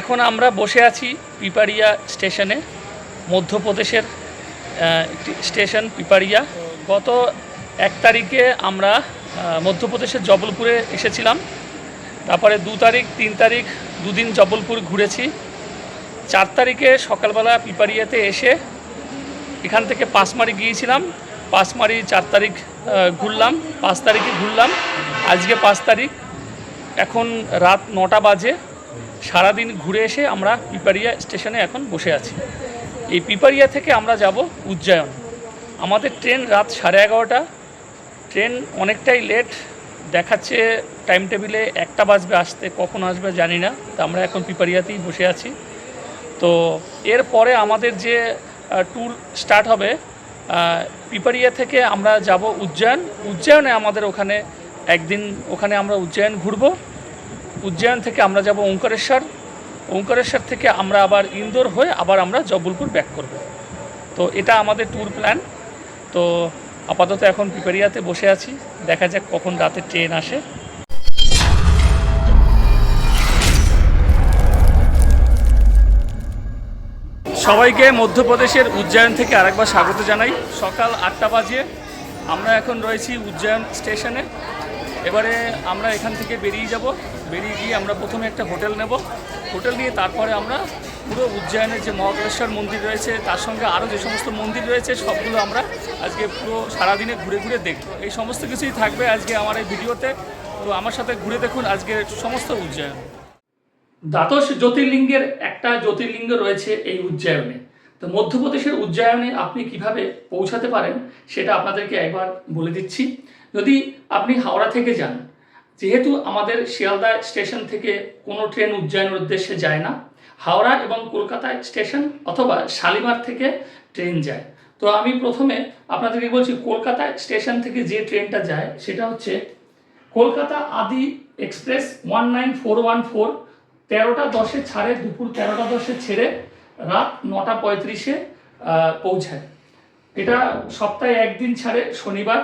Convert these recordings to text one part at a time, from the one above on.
এখন আমরা বসে আছি পিপারিয়া স্টেশনে, মধ্যপ্রদেশের স্টেশন পিপারিয়া। গত এক তারিখে আমরা মধ্যপ্রদেশের জবলপুরে এসেছিলাম। তারপরে দু তারিখ, তিন তারিখ দুদিন জবলপুর ঘুরেছি। চার তারিখে সকালবেলা পিপারিয়াতে এসে এখান থেকে পাঁচমারি গিয়েছিলাম। পাঁচমারি চার তারিখ ঘুরলাম, পাঁচ তারিখে ঘুরলাম। আজকে পাঁচ তারিখ। এখন রাত নটা বাজে। সারাদিন ঘুরে এসে আমরা পিপারিয়া স্টেশনে এখন বসে আছি। এই পিপারিয়া থেকে আমরা যাব উজ্জয়ন। আমাদের ট্রেন রাত সাড়ে এগারোটা। ট্রেন অনেকটাই লেট দেখাচ্ছে টাইম টেবিলে একটা বাজবে আসতে, কখন আসবে জানি না। তা আমরা এখন পিপারিয়াতেই বসে আছি। তো এরপরে আমাদের যে ট্যুর স্টার্ট হবে পিপারিয়া থেকে আমরা যাব উজ্জয়ন। উজ্জয়নে আমাদের ওখানে একদিন, ওখানে আমরা উজ্জয়ন ঘুরব। উজ্জয়ন থেকে আমরা যাব ওঙ্কারেশ্বর। ওঙ্কারেশ্বর থেকে আমরা আবার ইন্দোর হয়ে আবার আমরা জব্বলপুর ব্যাক করব। তো এটা আমাদের ট্যুর প্ল্যান তো আপাতত এখন পিপারিয়াতে বসে আছি। দেখা যাক কখন রাতে ট্রেন আসে। সবাইকে মধ্যপ্রদেশের উজ্জয়ন থেকে আরেকবার স্বাগত জানাই। সকাল আটটা বাজে। আমরা এখন রয়েছি উজ্জয়ন স্টেশনে। এবারে আমরা এখান থেকে বেরিয়ে যাব। বেরিয়ে গিয়ে আমরা প্রথমে একটা হোটেল নেব। হোটেল নিয়ে তারপরে আমরা পুরো উজ্জয়নের যে মহাকালেশ্বর মন্দির রয়েছে, তার সঙ্গে আরও যে সমস্ত মন্দির রয়েছে, সবগুলো আমরা আজকে পুরো সারাদিনে ঘুরে ঘুরে দেখব। এই সমস্ত কিছুই থাকবে আজকে আমার এই ভিডিওতে। তো আমার সাথে ঘুরে দেখুন আজকে সমস্ত উজ্জয়ন। দ্বাদশ জ্যোতির্লিঙ্গের একটা জ্যোতির্লিঙ্গ রয়েছে এই উজ্জয়নে। তো মধ্যপ্রদেশের উজ্জয়নে আপনি কীভাবে পৌঁছাতে পারেন, সেটা আপনাদেরকে একবার বলে দিচ্ছি। যদি আপনি হাওড়া থেকে যান যেহেতু আমাদের শিয়ালদা স্টেশন থেকে কোনো ট্রেন উজ্জয়নের উদ্দেশ্যে যায় না, হাওড়া এবং কলকাতা স্টেশন অথবা শালিমার থেকে ট্রেন যায়। তো আমি প্রথমে আপনাদেরকে বলছি কলকাতা স্টেশন থেকে যে ট্রেনটা যায় সেটা হচ্ছে কলকাতা আদি express one nine four one four, তেরোটা দশে ছাড়ে, দুপুর তেরোটা দশে ছেড়ে রাত নটা পঁয়ত্রিশে পৌঁছায়। এটা সপ্তাহে একদিন ছাড়ে, শনিবার।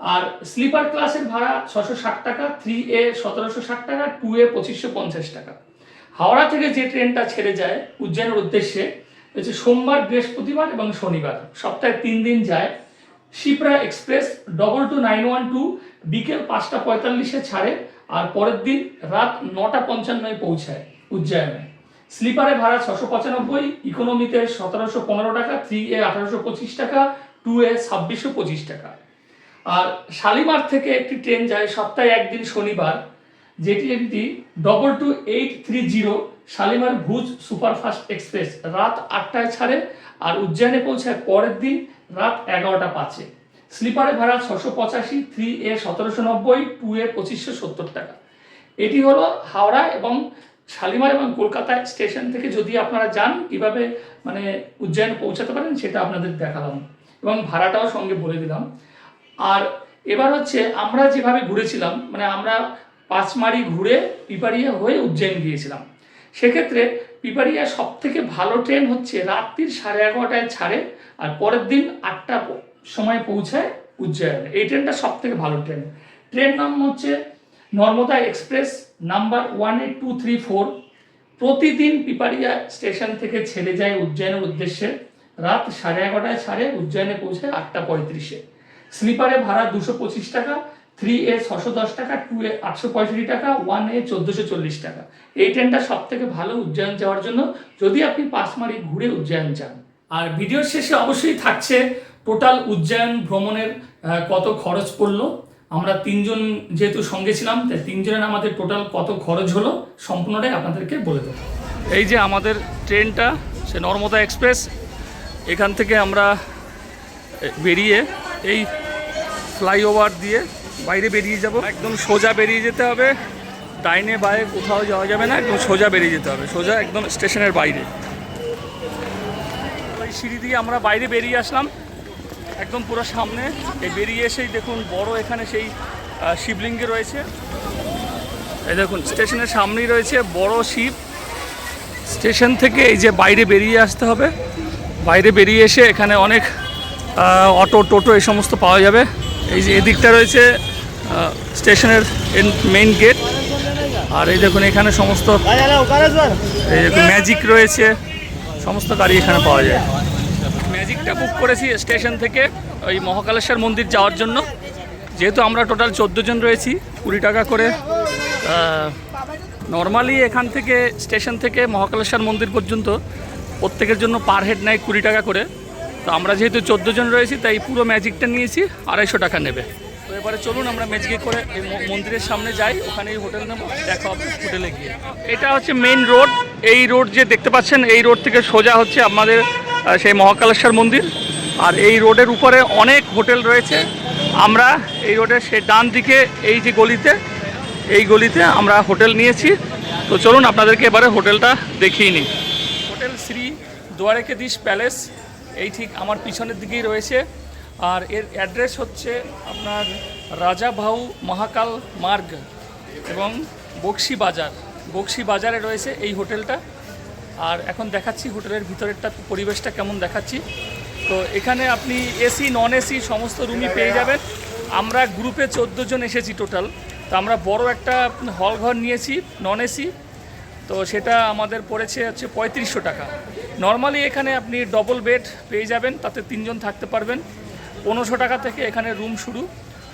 আর স্লিপার ক্লাসের ভাড়া ছশো ষাট টাকা থ্রি এ সতেরোশো ষাট টাকা টু এ পঁচিশশো পঞ্চাশ টাকা। হাওড়া থেকে যে ট্রেনটা ছেড়ে যায় উজ্জয়নের উদ্দেশ্যে, হচ্ছে সোমবার, বৃহস্পতিবার এবং শনিবার। সপ্তাহে তিন দিন যায় Shipra express double two nine one two বিকেল পাঁচটা পঁয়তাল্লিশে ছাড়ে আর পরের দিন রাত নটা পঞ্চান্নয় পৌঁছায় উজ্জয়নে। স্লিপারে ভাড়া ছশো পঁচানব্বই ইকোনমিতে সতেরোশো পনেরো টাকা থ্রি এ আঠারোশো পঁচিশ টাকা টু এ ছাব্বিশশো পঁচিশ টাকা। আর শালিমার থেকে একটি ট্রেন যায় সপ্তাহে একদিন শনিবার যে ট্রেনটি double two eight three zero Shalimar Bhuj superfast express রাত আটটায় ছাড়ে আর উজ্জয়নে পৌঁছায় পরের দিন রাত এগারোটা পাঁচে। স্লিপারে ভাড়া ছশো পঁচাশি থ্রি এ সতেরোশো নব্বই টু এ পঁচিশশো সত্তর টাকা। এটি হলো হাওড়া এবং শালিমার এবং কলকাতা স্টেশন থেকে যদি আপনারা যান, কীভাবে মানে উজ্জয়ন পৌঁছাতে পারেন সেটা আপনাদের দেখালাম। এবং ভাড়াটাও সঙ্গে বলে দিলাম। আর এবার হচ্ছে আমরা যেভাবে ঘুরেছিলাম মানে আমরা পাঁচমারি ঘুরে পিপারিয়া হয়ে উজ্জয়ন গিয়েছিলাম। সেক্ষেত্রে পিপারিয়া সব থেকে ভালো ট্রেন হচ্ছে রাত্রির সাড়ে এগারোটায় ছাড়ে আর পরের দিন আটটা সময় পৌঁছায় উজ্জয়নে। এই ট্রেনটা সব থেকে ভালো ট্রেন। ট্রেন নাম হচ্ছে Narmada express number one eight two three four. প্রতিদিন পিপারিয়া স্টেশন থেকে ছেড়ে যায় উজ্জয়নের উদ্দেশ্যে। রাত সাড়ে এগারোটায় ছাড়ে, উজ্জয়নে পৌঁছায় আটটা পঁয়ত্রিশে। স্লিপারে ভাড়া দুশো পঁচিশ টাকা থ্রি এ ছশো দশ টাকা টু এ আটশো পঁয়ষট্টি টাকা ওয়ান এ চোদ্দোশো চল্লিশ টাকা। এই ট্রেনটা সব থেকে ভালো উজ্জয়ন যাওয়ার জন্য যদি আপনি পাঁচমারি ঘুরে উজ্জয়ন যান আর ভিডিওর শেষে অবশ্যই থাকছে টোটাল উজ্জয়ন ভ্রমণের কত খরচ পড়ল। আমরা তিনজন যেহেতু সঙ্গে ছিলাম, তাই তিনজনের আমাদের টোটাল কত খরচ হলো সম্পূর্ণটাই আপনাদেরকে বলে দেবো। এই যে আমাদের ট্রেনটা, সে নর্মদা এক্সপ্রেস, এখান থেকে আমরা বেরিয়ে এই ফ্লাইওভার দিয়ে বাইরে বেরিয়ে যাব। একদম সোজা বেরিয়ে যেতে হবে। ডাইনে বাইরে কোথাও যাওয়া যাবে না, একদম সোজা বেরিয়ে যেতে হবে। সোজা একদম স্টেশনের বাইরে। ওই সিঁড়ি দিয়ে আমরা বাইরে বেরিয়ে আসলাম। একদম পুরো সামনে। এই বেরিয়ে এসেই দেখুন বড় এখানে সেই শিবলিঙ্গে রয়েছে। এই দেখুন, স্টেশনের সামনেই রয়েছে বড় শিব। স্টেশন থেকে এই যে বাইরে বেরিয়ে আসতে হবে। বাইরে বেরিয়ে এসে এখানে অনেক অটো, টোটো এই সমস্ত পাওয়া যাবে। এই যে এদিকটা রয়েছে স্টেশনের মেইন গেট আর এই দেখুন, এখানে সমস্ত এই দেখুন ম্যাজিক রয়েছে, সমস্ত গাড়ি এখানে পাওয়া যায়। ম্যাজিকটা বুক করেছি স্টেশন থেকে ওই মহাকালেশ্বর মন্দির যাওয়ার জন্য। যেহেতু আমরা টোটাল চোদ্দ জন রয়েছি, কুড়ি টাকা করে। নর্মালি এখান থেকে, স্টেশন থেকে মহাকালেশ্বর মন্দির পর্যন্ত প্রত্যেকের জন্য পার হেড নেয় কুড়ি টাকা করে। তো আমরা যেহেতু চোদ্দ জন রয়েছি, তাই পুরো ম্যাজিকটা নিয়েছি, আড়াইশো টাকা নেবে। তো এবারে চলুন আমরা ম্যাজিকে করে এই মন্দিরের সামনে যাই ওখানেই হোটেল নেব দেখা হবে হোটেলে গিয়ে। এটা হচ্ছে মেইন রোড এই রোড যে দেখতে পাচ্ছেন, এই রোড থেকে সোজা হচ্ছে আমাদের সেই মহাকালেশ্বর মন্দির। আর এই রোডের উপরে অনেক হোটেল রয়েছে। আমরা এই রোডের সে ডান দিকে, এই যে গলিতে, এই গলিতে আমরা হোটেল নিয়েছি। তো চলুন আপনাদেরকে এবারে হোটেলটা দেখিয়ে নিই। হোটেল শ্রী দ্বারকেদিস প্যালেস এই ঠিক আমার পিছনের দিকেই রয়েছে। আর এর অ্যাড্রেস হচ্ছে আপনার রাজা ভাউ মহাকাল মার্গ এবং বক্সি বাজার। বক্সি বাজারে রয়েছে এই হোটেলটা। আর এখন দেখাচ্ছি হোটেলের ভিতরেরটা পরিবেশটা কেমন দেখাচ্ছি। তো এখানে আপনি এসি, নন এসি সমস্ত রুমই পেয়ে যাবেন। আমরা গ্রুপে চোদ্দ জন এসেছি টোটাল। তো আমরা বড় একটা হল ঘর নিয়েছি, নন এসি। তো সেটা আমাদের পড়েছে হচ্ছে পঁয়ত্রিশশো টাকা। নর্মালি এখানে আপনি ডবল বেড পেয়ে যাবেন, তাতে তিনজন থাকতে পারবেন। পনেরোশো টাকা থেকে এখানে রুম শুরু।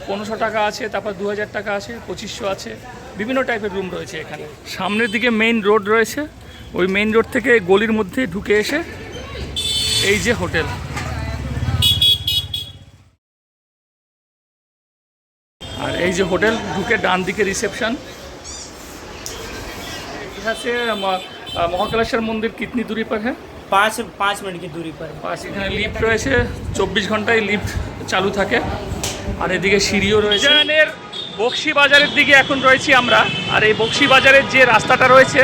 পনেরোশো টাকা আছে, তারপর দু হাজার টাকা আছে, পঁচিশশো আছে। বিভিন্ন টাইপের রুম রয়েছে এখানে। সামনের দিকে মেইন রোড রয়েছে। ওই মেইন রোড থেকে গলির মধ্যে ঢুকে এসে এই যে হোটেল। আর এই যে হোটেল, ঢুকে ডান দিকে রিসেপশন यहाँ से म- अ, মহাকালেশ্বর মন্দির কিতনি দূরি পর হ্যাঁ पाँच पाँच मिनट की दूरी पर है পাশ এখানে লিফট রয়েছে চব্বিশ ঘন্টায় লিফট চালু থাকে আর এদিকে সিঁড়িও রয়েছে উজানের বক্সি বাজারের দিকে এখন রয়েছি আমরা আর এই বক্সি বাজারের যে রাস্তাটা রয়েছে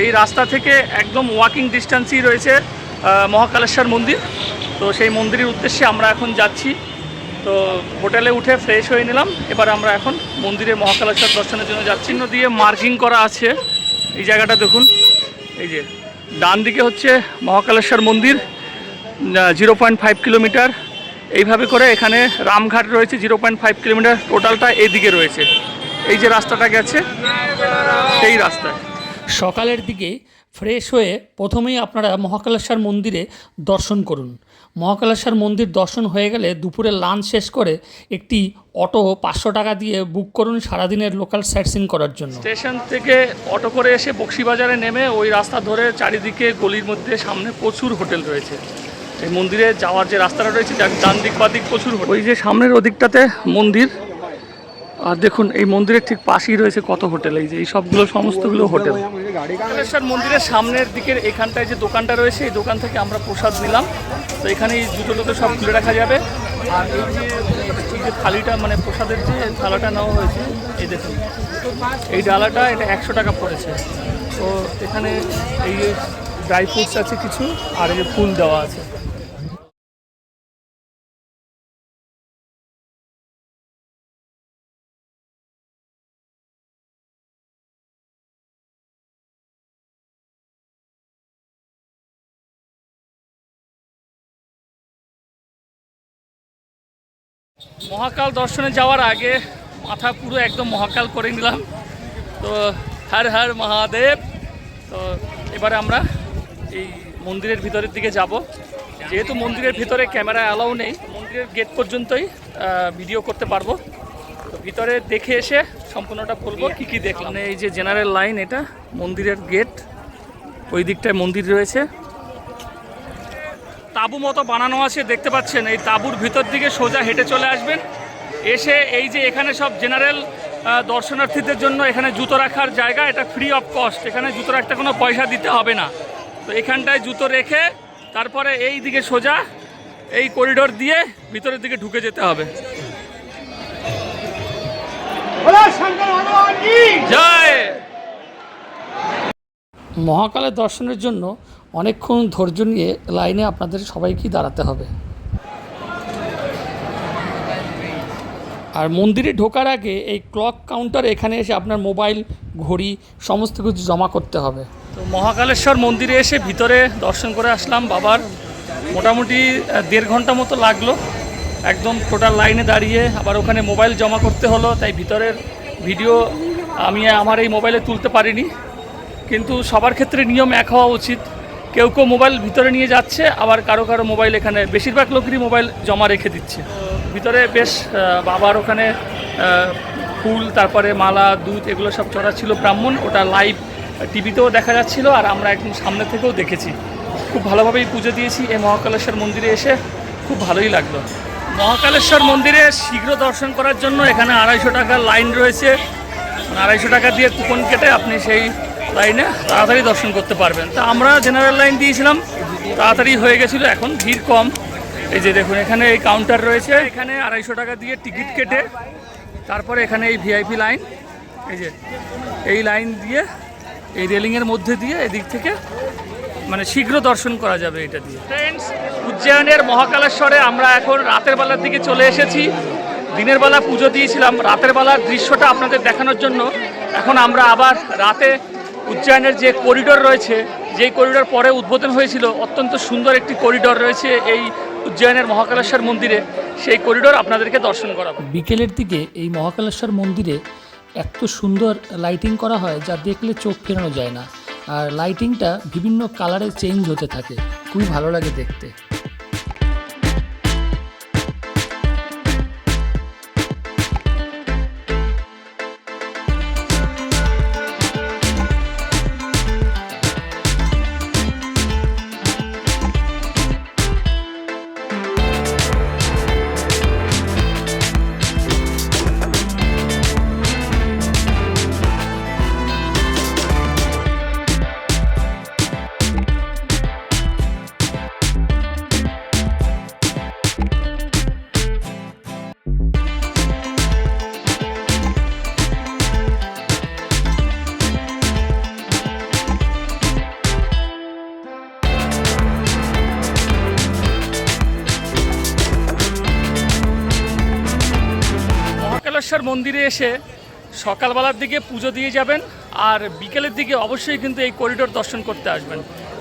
এই রাস্তা থেকে একদম ওয়াকিং ডিস্টেন্সই রয়েছে আহ, মহাকালেশ্বর মন্দির তো সেই মন্দিরের উদ্দেশ্যে আমরা এখন যাচ্ছি তো হোটেলে উঠে ফ্রেশ হয়ে নিলাম এবার আমরা এখন মন্দিরে মহাকালেশ্বর দর্শনের জন্য যাচ্ছি চিহ্ন দিয়ে মার্কিং করা আছে এই জায়গাটা দেখুন। এই যে ডান দিকে হচ্ছে মহাকালেশ্বর মন্দির জিরো পয়েন্ট ফাইভ কিলোমিটার। এইভাবে করে এখানে রামঘাট রয়েছে জিরো পয়েন্ট ফাইভ কিলোমিটার। টোটালটা এদিকে রয়েছে। এই যে রাস্তাটা গেছে, সেই রাস্তায়। সকালের দিকে ফ্রেশ হয়ে প্রথমেই আপনারা মহাকালেশ্বর মন্দিরে দর্শন করুন। মহাকালেশ্বর মন্দির দর্শন হয়ে গেলে দুপুরে লাঞ্চ শেষ করে একটি অটো পাঁচশো টাকা দিয়ে বুক করুন সারাদিনের লোকাল সাইটসিং করার জন্য। স্টেশন থেকে অটো করে এসে বক্সিবাজারে নেমে ওই রাস্তা ধরে চারিদিকে গলির মধ্যে সামনে প্রচুর হোটেল রয়েছে। এই মন্দিরে যাওয়ার যে রাস্তাটা রয়েছে যার ডান দিক বা দিক প্রচুর হোটেল। ওই যে সামনের ওদিকটাতে মন্দির আর দেখুন, এই মন্দিরের ঠিক পাশেই রয়েছে কত হোটেল? এই যে এই সবগুলো, সমস্তগুলো হোটেল। কালেশ্বর মন্দিরের সামনের দিকের এখানটায় যে দোকানটা রয়েছে, এই দোকান থেকে আমরা প্রসাদ নিলাম। তো এখানে জুতো টুতো সব খুলে রাখা যাবে। আর এই যে এই যে থালিটা মানে প্রসাদের যে থালাটা নেওয়া হয়েছে, এই দেখুন। এই ডালাটা, এটা একশো টাকা পড়েছে। তো এখানে এই ড্রাই ফ্রুটস আছে কিছু, আর এই যে ফুল দেওয়া আছে। মহাকাল দর্শনে যাওয়ার আগে মাথা পুরো একদম মহাকাল করে নিলাম। তো হর হর মহাদেব। তো এবারে আমরা এই মন্দিরের ভিতরের দিকে যাব। যেহেতু মন্দিরের ভিতরে ক্যামেরা অ্যালাউ নেই, মন্দিরের গেট পর্যন্তই ভিডিও করতে পারব। তো ভিতরে দেখে এসে সম্পূর্ণটা বলব, কি কি দেখলাম। এই যে জেনারেল লাইন এটা মন্দিরের গেট। ওই দিকটায় মন্দির রয়েছে। তাঁবু মতো বানানো আছে দেখতে পাচ্ছেন এই তাঁবুর ভিতর দিকে সোজা হেঁটে চলে আসবেন। এসে এই যে এখানে সব জেনারেল দর্শনার্থীদের জন্য এখানে জুতো রাখার জায়গা এটা ফ্রি অফ কস্ট এখানে জুতো রাখতে কোনো পয়সা দিতে হবে না। তো এখানটায় জুতো রেখে তারপরে এই দিকে সোজা এই করিডোর দিয়ে ভিতরের দিকে ঢুকে যেতে হবে। জয়! মহাকালের দর্শনের জন্য অনেকক্ষণ ধৈর্য নিয়ে লাইনে আপনাদের সবাইকেই দাঁড়াতে হবে। আর মন্দিরে ঢোকার আগে এই ক্লক কাউন্টার এখানে এসে আপনার মোবাইল, ঘড়ি, সমস্ত কিছু জমা করতে হবে। তো মহাকালেশ্বর মন্দিরে এসে ভিতরে দর্শন করে আসলাম বাবার। মোটামুটি দেড় ঘণ্টা মতো লাগল। একদম টোটাল লাইনে দাঁড়িয়ে আবার ওখানে মোবাইল জমা করতে হলো, তাই ভিতরের ভিডিও আমি আমার এই মোবাইলে তুলতে পারিনি। কিন্তু সবার ক্ষেত্রে নিয়ম এক হওয়া উচিত। কেউ কেউ মোবাইল ভিতরে নিয়ে যাচ্ছে, আবার কারও কারও মোবাইল এখানে, বেশিরভাগ লোকেরই মোবাইল জমা রেখে দিচ্ছে। ভিতরে বেশ বাবার ওখানে ফুল, তারপরে মালা, দুধ, এগুলো সব চড়া ছিল ব্রাহ্মণ, ওটা লাইভ টিভিতেও দেখা যাচ্ছিল, আর আমরা একদম সামনে থেকেও দেখেছি। খুব ভালোভাবেই পুজো দিয়েছি, এই মহাকালেশ্বর মন্দিরে এসে খুব ভালোই লাগল। মহাকালেশ্বর মন্দিরে শীঘ্র দর্শন করার জন্য এখানে আড়াইশো টাকার লাইন রয়েছে। মানে আড়াইশো টাকা দিয়ে কুপন কেটে আপনি সেই লাইনে তাড়াতাড়ি দর্শন করতে পারবেন। তা আমরা জেনারেল লাইন দিয়েছিলাম, তাড়াতাড়ি হয়ে গেছিল, এখন ভিড় কম। এই যে দেখুন, এখানে এই কাউন্টার রয়েছে, এখানে আড়াইশো টাকা দিয়ে টিকিট কেটে, তারপরে এখানে এই ভিআইপি লাইন এই যে এই লাইন দিয়ে, এই রেলিংয়ের মধ্যে দিয়ে এদিক থেকে মানে শীঘ্র দর্শন করা যাবে এটা দিয়ে। ফ্রেন্ডস উজ্জয়নের মহাকালেশ্বরে আমরা এখন রাতের বেলার দিকে চলে এসেছি। দিনের বেলা পুজো দিয়েছিলাম, রাতের বেলার দৃশ্যটা আপনাদের দেখানোর জন্য। এখন আমরা আবার রাতে উজ্জয়নের যে করিডোর রয়েছে, যেই করিডোর পরে উদ্বোধন হয়েছিল, অত্যন্ত সুন্দর একটি করিডোর রয়েছে এই উজ্জয়নের মহাকালেশ্বর মন্দিরে। সেই করিডোর আপনাদেরকে দর্শন করাবো। বিকেলের দিকে এই মহাকালেশ্বর মন্দিরে এত সুন্দর লাইটিং করা হয় যা দেখলে চোখ ফেরানো যায় না। আর লাইটিংটা বিভিন্ন কালারে চেঞ্জ হতে থাকে। খুবই ভালো লাগে দেখতে। এসে সকালবেলার দিকে পুজো দিয়ে যাবেন আর বিকেলের দিকে অবশ্যই কিন্তু এই করিডোর দর্শন করতে আসবেন।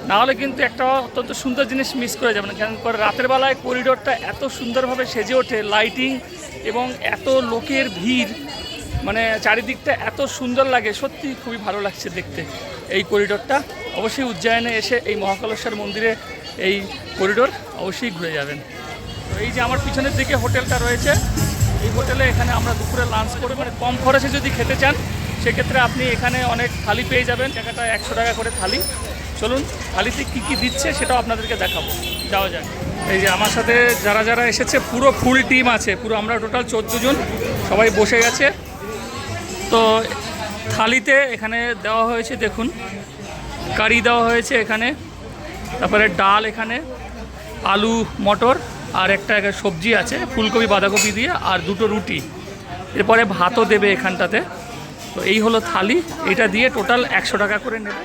নাহলে কিন্তু একটা অত্যন্ত সুন্দর জিনিস মিস করে যাবেন। কারণ করে রাতের বেলায় করিডোরটা এত সুন্দরভাবে সেজে ওঠে লাইটিং এবং এত লোকের ভিড় মানে চারিদিকটা এত সুন্দর লাগে, সত্যি খুবই ভালো লাগছে দেখতে এই করিডোরটা অবশ্যই উজ্জয়নে এসে এই মহাকালেশ্বর মন্দিরে এই করিডোর অবশ্যই ঘুরে যাবেন। তো এই যে আমার পিছনের দিকে হোটেলটা রয়েছে এই হোটেলে এখানে আমরা দুপুরে লাঞ্চ করে মানে কম খরচে যদি খেতে চান, সেক্ষেত্রে আপনি এখানে অনেক থালি পেয়ে যাবেন। টাকাটা একশো টাকা করে থালি। চলুন, থালিতে কী কী দিচ্ছে সেটাও আপনাদেরকে দেখাবো। যাওয়া যাক। এই যে আমার সাথে যারা যারা এসেছে, পুরো ফুল টিম আছে, পুরো আমরা টোটাল চোদ্দ জন, সবাই বসে গেছে। তো থালিতে এখানে দেওয়া হয়েছে, দেখুন, কারি দেওয়া হয়েছে এখানে, তারপরে ডাল এখানে, আলু, মটর আর একটা সবজি আছে, ফুলকপি, বাঁধাকপি দিয়ে, আর দুটো রুটি। এরপরে ভাতও দেবে এখানটাতে। তো এই হলো থালি, এটা দিয়ে টোটাল একশো টাকা করে নেবে।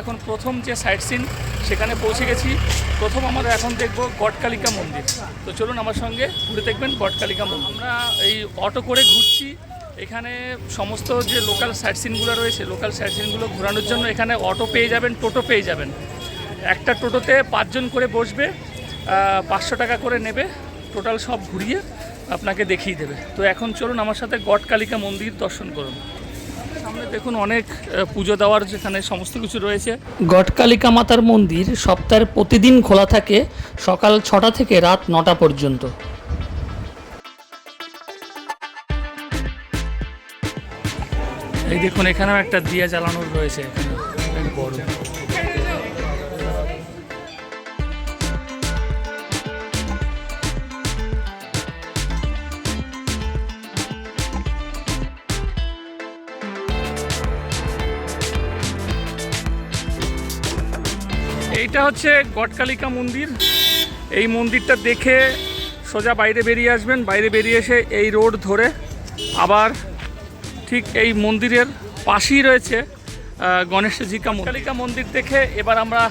এখন প্রথম যে সাইট সিন সেখানে পৌঁছে গেছি। প্রথম আমরা এখন দেখব গটকালিকা মন্দির। তো চলুন আমার সঙ্গে ঘুরে দেখবেন গটকালিকা মন্দির। আমরা এই অটো করে ঘুরছি। এখানে সমস্ত যে লোকাল সাইট সিনগুলো রয়েছে লোকাল সাইট সিনগুলো ঘোরানোর জন্য এখানে অটো পেয়ে যাবেন, টোটো পেয়ে যাবেন। একটা টোটোতে পাঁচজন করে বসবে পাঁচশো টাকা করে নেবে টোটাল সব ঘুরিয়ে আপনাকে দেখিয়ে দেবে। তো এখন চলুন আমার সাথে গটকালিকা মন্দির দর্শন করুন। সামনে দেখুন অনেক পুজো দেওয়ার যেখানে সমস্ত কিছু রয়েছে। গটকালিকা মাতার মন্দির সপ্তাহের প্রতিদিন খোলা থাকে সকাল ছটা থেকে রাত নটা পর্যন্ত। এই দেখুন এখানেও একটা দিয়া জ্বালানোর রয়েছে। এখানে বড়। এইটা হচ্ছে গটকালিকা মন্দির। এই মন্দিরটা দেখে সোজা বাইরে বেরিয়ে আসবেন। বাইরে বেরিয়ে এসে এই রোড ধরে আবার ঠিক এই মন্দিরের পাশেই রয়েছে মন্দির। কালিকা মন্দির দেখে এবার আমরা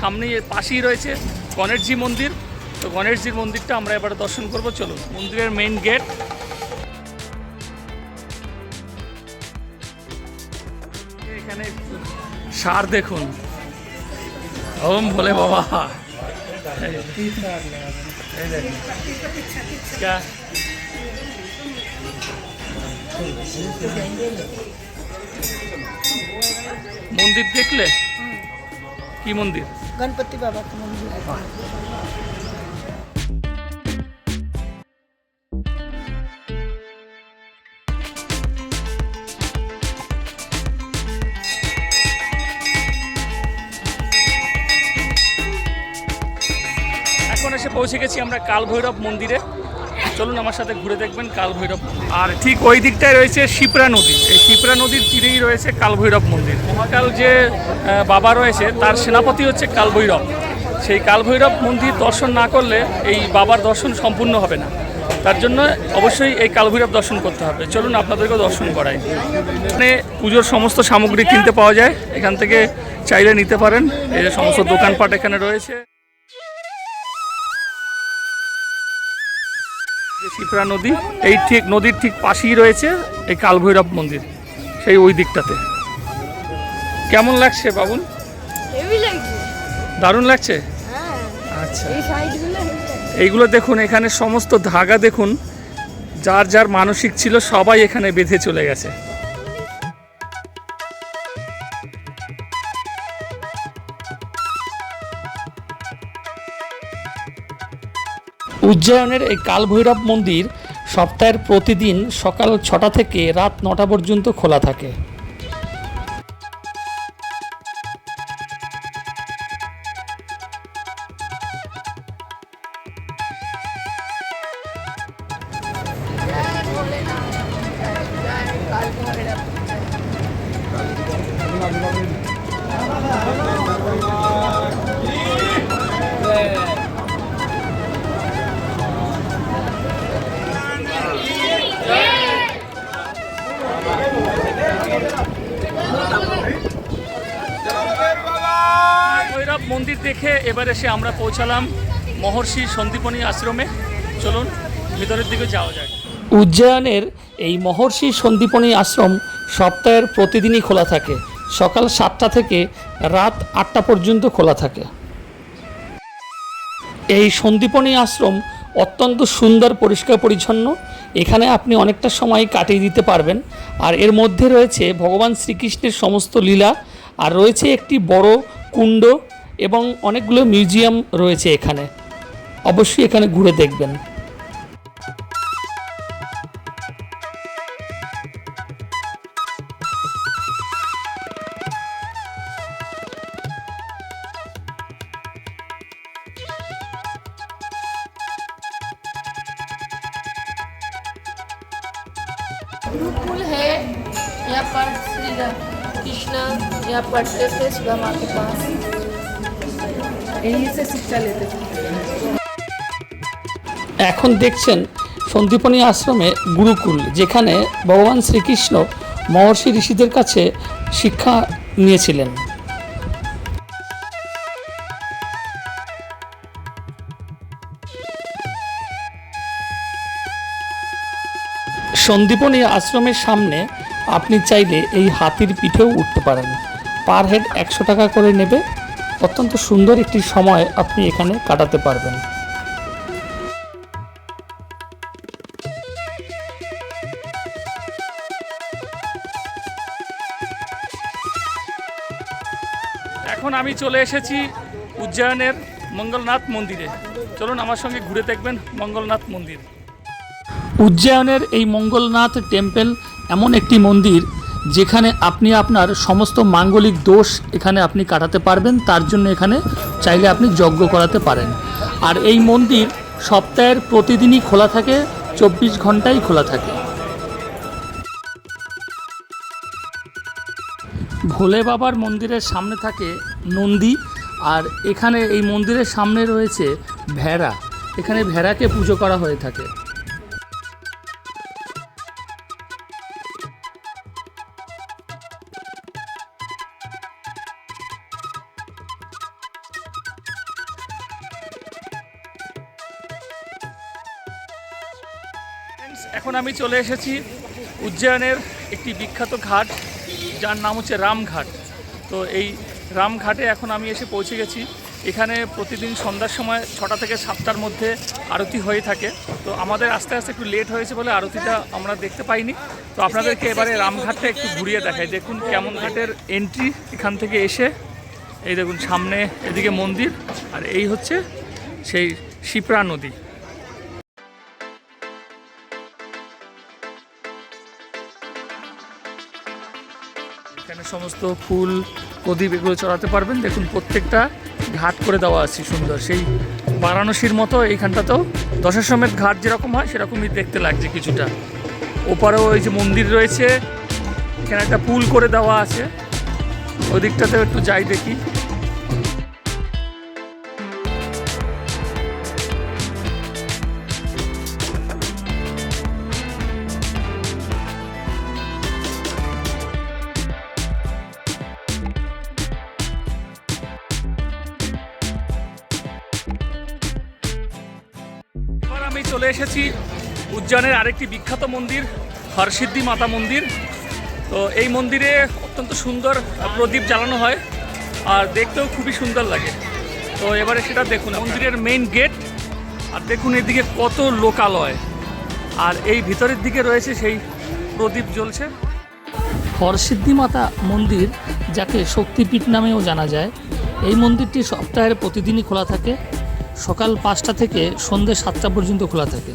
সামনেই, পাশেই রয়েছে গণেশজি মন্দির। তো গণেশজির মন্দিরটা আমরা এবার দর্শন করব। চলুন, মন্দিরের মেইন গেট এখানে সার দেখুন। ওম ভোলে বাবা। মন্দির দেখলে? কি মন্দির? গণপতি বাবা মন্দির। এসে পৌঁছে গেছি আমরা কাল ভৈরব মন্দিরে। চলুন আমার সাথে ঘুরে দেখবেন কাল ভৈরব আর ঠিক ওই দিকটায় রয়েছে শিপ্রা নদী। এই শিপ্রা নদীর তীরেই রয়েছে কাল ভৈরব মন্দির। মহাকাল যে বাবা রয়েছে, তার সেনাপতি হচ্ছে কাল ভৈরব সেই কাল ভৈরব মন্দির দর্শন না করলে এই বাবার দর্শন সম্পূর্ণ হবে না। তার জন্য অবশ্যই এই কাল ভৈরব দর্শন করতে হবে। চলুন আপনাদেরকেও দর্শন করাই। এখানে পুজোর সমস্ত সামগ্রী কিনতে পাওয়া যায়। এখান থেকে চাইলে নিতে পারেন। এই যে সমস্ত দোকানপাট এখানে রয়েছে। শিপ্রা নদী এই ঠিক নদীর ঠিক পাশেই রয়েছে এই কালভৈরব মন্দির সেই ওই দিকটাতে। কেমন লাগছে বাবুন? দারুণ লাগছে? হ্যাঁ। আচ্ছা। এইগুলো দেখুন এখানে সমস্ত ধাগা দেখুন যার যার মানসিক ছিল সবাই এখানে বেঁধে চলে গেছে। উজ্জয়নের এই কালভৈরব মন্দির সপ্তাহের প্রতিদিন সকাল ছটা থেকে রাত নটা পর্যন্ত খোলা থাকে। এসে আমরা পৌঁছালাম মহর্ষি সন্দীপনী আশ্রমে। চলুন, ভিতরের দিকে যাওয়া যায় উজ্জয়নের এই মহর্ষি সন্দীপনী আশ্রম সপ্তাহের প্রতিদিনই খোলা থাকে। সকাল সাতটা থেকে রাত আটটা পর্যন্ত খোলা থাকে। এই সন্দীপনী আশ্রম অত্যন্ত সুন্দর, পরিষ্কার, পরিচ্ছন্ন। এখানে আপনি অনেকটা সময় কাটিয়ে দিতে পারবেন। আর এর মধ্যে রয়েছে ভগবান শ্রীকৃষ্ণের সমস্ত লীলা। আর রয়েছে একটি বড় কুণ্ড এবং অনেকগুলো মিউজিয়াম রয়েছে এখানে। অবশ্যই এখানে ঘুরে দেখবেন। এখন দেখছেন সন্দীপনী আশ্রমে গুরুকুল, যেখানে ভগবান শ্রীকৃষ্ণ মহর্ষি ঋষিদের কাছে শিক্ষা নিয়েছিলেন। সন্দীপনী আশ্রমের সামনে আপনি চাইলে এই হাতির পিঠেও উঠতে পারেন। পার হেড একশো টাকা করে নেবে। অত্যন্ত সুন্দর একটি সময় আপনি এখানে কাটাতে পারবেন। আমি চলে এসেছি উজ্জয়নের মঙ্গলনাথ মন্দিরে। চলুন আমার সঙ্গে ঘুরে দেখবেন মঙ্গলনাথ মন্দির। উজ্জয়নের এই মঙ্গলনাথ টেম্পল এমন একটি মন্দির যেখানে আপনি আপনার সমস্ত মাঙ্গলিক দোষ এখানে আপনি কাটাতে পারবেন, তার জন্য এখানে চাইলে আপনি যজ্ঞ করাতে পারেন। আর এই মন্দির সপ্তাহের প্রতিদিনই খোলা থাকে, চব্বিশ ঘন্টাই খোলা থাকে। ভোলে বাবার মন্দিরের সামনে থাকে নন্দী আর এখানে এই মন্দিরের সামনে রয়েছে ভেড়া। এখানে ভেড়াকে পুজো করা হয়ে থাকে। এখন আমি চলে এসেছি উজ্জয়নের একটি বিখ্যাত ঘাট, যার নাম হচ্ছে রামঘাট। তো এই রামঘাটে এখন আমি এসে পৌঁছে গেছি। এখানে প্রতিদিন সন্ধ্যার সময় ছটা থেকে সাতটার মধ্যে আরতি হয়ে থাকে। তো আমাদের আস্তে আস্তে একটু লেট হয়েছে বলে আরতিটা আমরা দেখতে পাইনি। তো আপনাদেরকে এবারে রামঘাটটা একটু ঘুরিয়ে দেখাই। দেখুন কেমন ঘাটের এন্ট্রি এখান থেকে এসে, এই দেখুন সামনে এদিকে মন্দির, আর এই হচ্ছে সেই শিপ্রা নদী। এখানে সমস্ত ফুল প্রদীপ এগুলো চড়াতে পারবেন। দেখুন, প্রত্যেকটা ঘাট করে দেওয়া আছে সুন্দর। সেই বারাণসীর মতো এইখানটাতেও দশাশ্বমেধ ঘাট যেরকম হয়, সেরকমই দেখতে লাগছে কিছুটা। ওপারেও ওই যে মন্দির রয়েছে, এখানে একটা পুল করে দেওয়া আছে। ওই দিকটাতেও একটু যাই দেখি। চলে এসেছি উজ্জয়নের আরেকটি বিখ্যাত মন্দির, হরসিদ্ধি মাতা মন্দির। তো এই মন্দিরে অত্যন্ত সুন্দর প্রদীপ জ্বালানো হয় আর দেখতেও খুবই সুন্দর লাগে। তো এবারে সেটা দেখুন, মন্দিরের মেইন গেট আর দেখুন এদিকে কত লোকালয়। আর এই ভিতরের দিকে রয়েছে সেই প্রদীপ জ্বলছে। হরসিদ্ধি মাতা মন্দির, যাকে শক্তিপীঠ নামেও জানা যায়, এই মন্দিরটি সপ্তাহের প্রতিদিনই খোলা থাকে। সকাল পাঁচটা থেকে সন্ধ্যে সাতটা পর্যন্ত খোলা থাকে।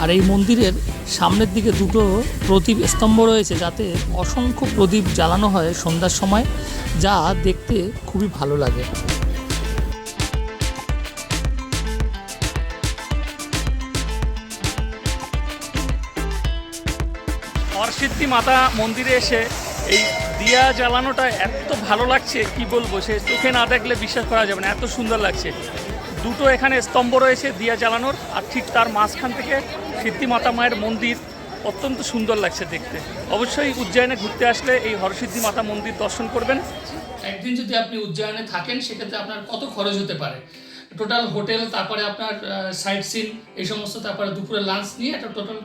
আর এই মন্দিরের সামনের দিকে দুটো প্রদীপ স্তম্ভ রয়েছে যাতে অসংখ্য প্রদীপ জ্বালানো হয় সন্ধ্যার সময়, যা দেখতে খুবই ভালো লাগে। হরসিদ্ধি মাতা মন্দিরে এসে এই দিয়া জ্বালানোটা এত ভালো লাগছে, কি বলব? সে চোখে না দেখলে বিশ্বাস করা যাবে না, এত সুন্দর লাগছে। দুটো এখানে স্তম্ভ রয়েছে দিয়া জ্বালানোর, আর ঠিক তার মাঝখান থেকে সিদ্ধি মাতা মায়ের মন্দির অত্যন্ত সুন্দর লাগছে দেখতে। অবশ্যই উজ্জয়নে ঘুরতে আসলে এই হরসিদ্ধি মাতা মন্দির দর্শন করবেন। একদিন যদি আপনি উজ্জয়নে থাকেন, সেক্ষেত্রে আপনার কত খরচ হতে পারে? টোটাল হোটেল, তারপরে আপনার সাইট সিন, এই সমস্ত, তারপরে দুপুরে লাঞ্চ নিয়ে একটা টোটাল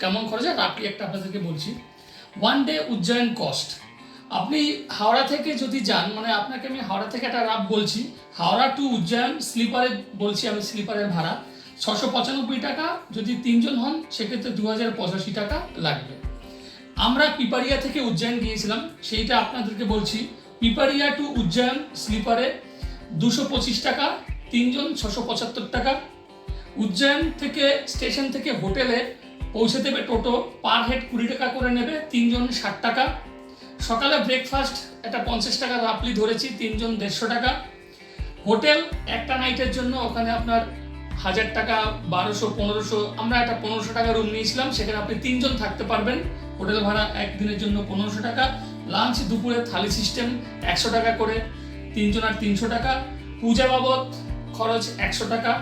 কেমন খরচ? হয় রাফলি একটা আপনাদেরকে বলছি। ওয়ান ডে উজ্জয়ন কস্ট আপনি হাওড়া থেকে যদি যান মানে আপনাকে আমি হাওড়া থেকে একটা রাফ বলছি হাওড়া টু উজ্জয়ন স্লিপারে বলছি আমি স্লিপারের ভাড়া। ছশো পঁচানব্বই টাকা, যদি তিনজন হন, সেক্ষেত্রে দু হাজার পঁচাশি টাকা লাগবে। আমরা পিপারিয়া থেকে উজ্জয়ন গিয়েছিলাম, সেইটা আপনাদেরকে বলছি। পিপারিয়া টু উজ্জয়ন স্লিপারে দুশো পঁচিশ টাকা, তিনজন ছশো পঁচাত্তর টাকা। উজ্জয়ন থেকে স্টেশন থেকে হোটেলে পৌঁছে দেবে টোটো, পার হেড কুড়ি টাকা করে নেবে, তিনজন ষাট টাকা। সকালে ব্রেকফাস্ট একটা পঞ্চাশ টাকা রাফলি ধরেছি, তিনজন দেড়শো টাকা। হোটেল একটা নাইটের জন্য ওখানে আপনার হাজার টাকা, বারোশো, পনেরোশো, আমরা একটা পনেরোশো টাকা রুম নিয়েছিলাম, সেখানে আপনি তিনজন থাকতে পারবেন। হোটেল ভাড়া একদিনের জন্য পনেরোশো টাকা লাঞ্চ দুপুরে থালি সিস্টেম একশো টাকা করে, তিনজন আর তিনশো টাকা, পূজা বাবদ খরচ একশো টাকা।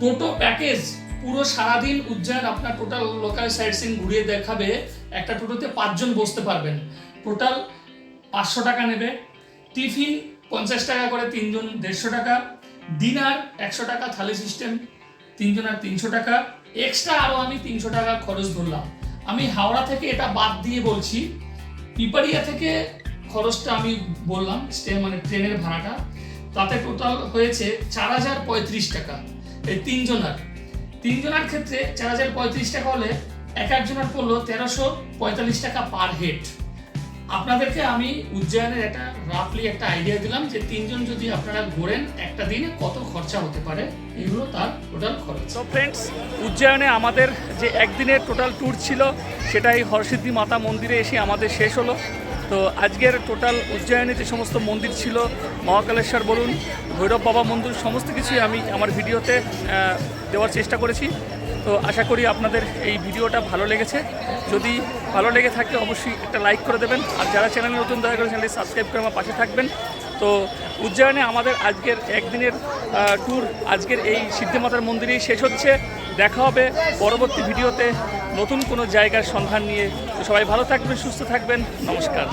টোটো প্যাকেজ পুরো সারাদিন উজ্জয়ন আপনার টোটাল লোকাল সাইট সিন ঘুরিয়ে দেখাবে, একটা টোটোতে পাঁচজন বসতে পারবেন। টোটাল পাঁচশো টাকা নেবে। টিফিন পঞ্চাশ টাকা করে তিনজন দেড়শো টাকা ডিনার একশো টাকা থালি সিস্টেম তিনজন আর তিনশো টাকা। এক্সট্রা আরও আমি তিনশো টাকা খরচ ধরলাম। আমি হাওড়া থেকে এটা বাদ দিয়ে বলছি পিপারিয়া থেকে খরচটা আমি বললাম স্টে মানে ট্রেনের ভাড়াটা। তাতে টোটাল হয়েছে চার হাজার পঁয়ত্রিশ টাকা। এই তিনজনার তিনজনার ক্ষেত্রে চার হাজার পঁয়ত্রিশ টাকা হলে এক একজনের পড়ল তেরোশো পঁয়তাল্লিশ টাকা পার হেড আপনাদেরকে আমি উজ্জয়নের একটা রাফলি একটা আইডিয়া দিলাম যে তিনজন যদি আপনারা ঘোরেন একটা দিনে কত খরচা হতে পারে? এগুলো তার টোটাল খরচ। তো ফ্রেন্ডস উজ্জয়নে আমাদের যে একদিনের টোটাল ট্যুর ছিল, সেটাই হরসিদ্ধি মাতা মন্দিরে এসে আমাদের শেষ হলো। তো আজকের টোটাল উজ্জয়নে যে সমস্ত মন্দির ছিল, মহাকালেশ্বর বলুন, ভৈরব বাবা মন্দির, সমস্ত কিছুই আমি আমার ভিডিওতে দেওয়ার চেষ্টা করেছি। তো আশা করি আপনাদের এই ভিডিওটা ভালো লেগেছে। যদি ভালো লেগে থাকে অবশ্যই একটা লাইক করে দেবেন। আর যারা চ্যানেলে নতুন, দয়া করে চ্যানেলটি সাবস্ক্রাইব করে আমার পাশে থাকবেন। তো উজ্জয়নে, আমাদের আজকের একদিনের ট্যুর আজকের এই সিদ্ধিমাতার মন্দিরেই শেষ হচ্ছে। দেখা হবে পরবর্তী ভিডিওতে নতুন কোনো জায়গার সন্ধান নিয়ে। সবাই ভালো থাকবেন, সুস্থ থাকবেন। নমস্কার।